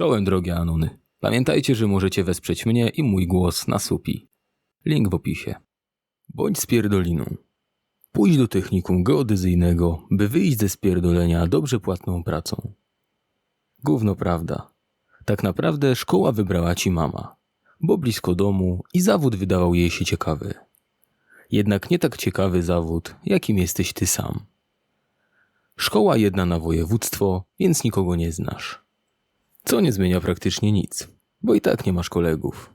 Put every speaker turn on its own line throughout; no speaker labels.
Czołem drogie Anuny. Pamiętajcie, że możecie wesprzeć mnie i mój głos na supi. Link w opisie. Bądź spierdoliną. Pójdź do technikum geodezyjnego, by wyjść ze spierdolenia dobrze płatną pracą. Gówno prawda. Tak naprawdę szkoła wybrała ci mama, bo blisko domu i zawód wydawał jej się ciekawy. Jednak nie tak ciekawy zawód, jakim jesteś ty sam. Szkoła jedna na województwo, więc nikogo nie znasz. Co nie zmienia praktycznie nic, bo i tak nie masz kolegów.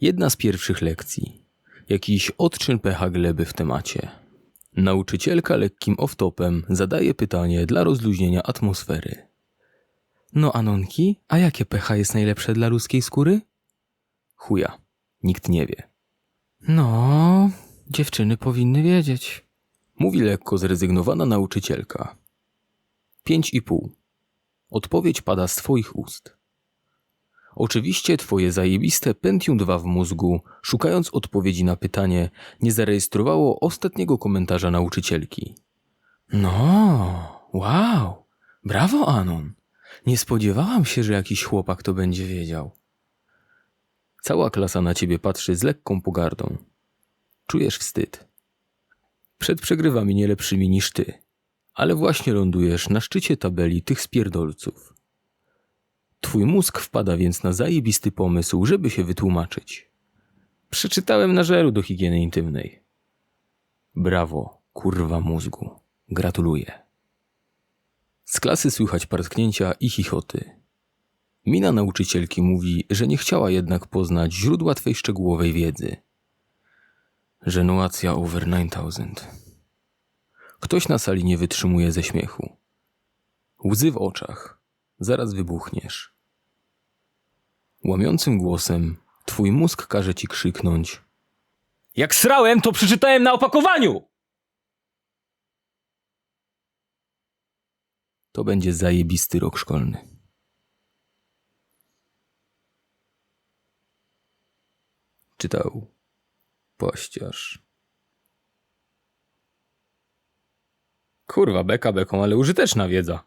Jedna z pierwszych lekcji. Jakiś odczyn pecha gleby w temacie. Nauczycielka lekkim off-topem zadaje pytanie dla rozluźnienia atmosfery. No Anonki, a jakie pH jest najlepsze dla ludzkiej skóry? Chuja, nikt nie wie. No, dziewczyny powinny wiedzieć. Mówi lekko zrezygnowana nauczycielka. Pięć i pół. Odpowiedź pada z twoich ust. Oczywiście twoje zajebiste Pentium 2 w mózgu, szukając odpowiedzi na pytanie, nie zarejestrowało ostatniego komentarza nauczycielki. No, wow, brawo Anon. Nie spodziewałam się, że jakiś chłopak to będzie wiedział. Cała klasa na ciebie patrzy z lekką pogardą. Czujesz wstyd. Przed przegrywami nie lepszymi niż ty, ale właśnie lądujesz na szczycie tabeli tych spierdolców. Twój mózg wpada więc na zajebisty pomysł, żeby się wytłumaczyć. Przeczytałem na żelu do higieny intymnej. Brawo, kurwa mózgu. Gratuluję. Z klasy słychać parsknięcia i chichoty. Mina nauczycielki mówi, że nie chciała jednak poznać źródła twej szczegółowej wiedzy. Żenuacja over 9000. Ktoś na sali nie wytrzymuje ze śmiechu. Łzy w oczach. Zaraz wybuchniesz. Łamiącym głosem twój mózg każe ci krzyknąć.
Jak srałem, to przeczytałem na opakowaniu!
To będzie zajebisty rok szkolny. Czytał pościarz.
Kurwa, beka beką, ale użyteczna wiedza.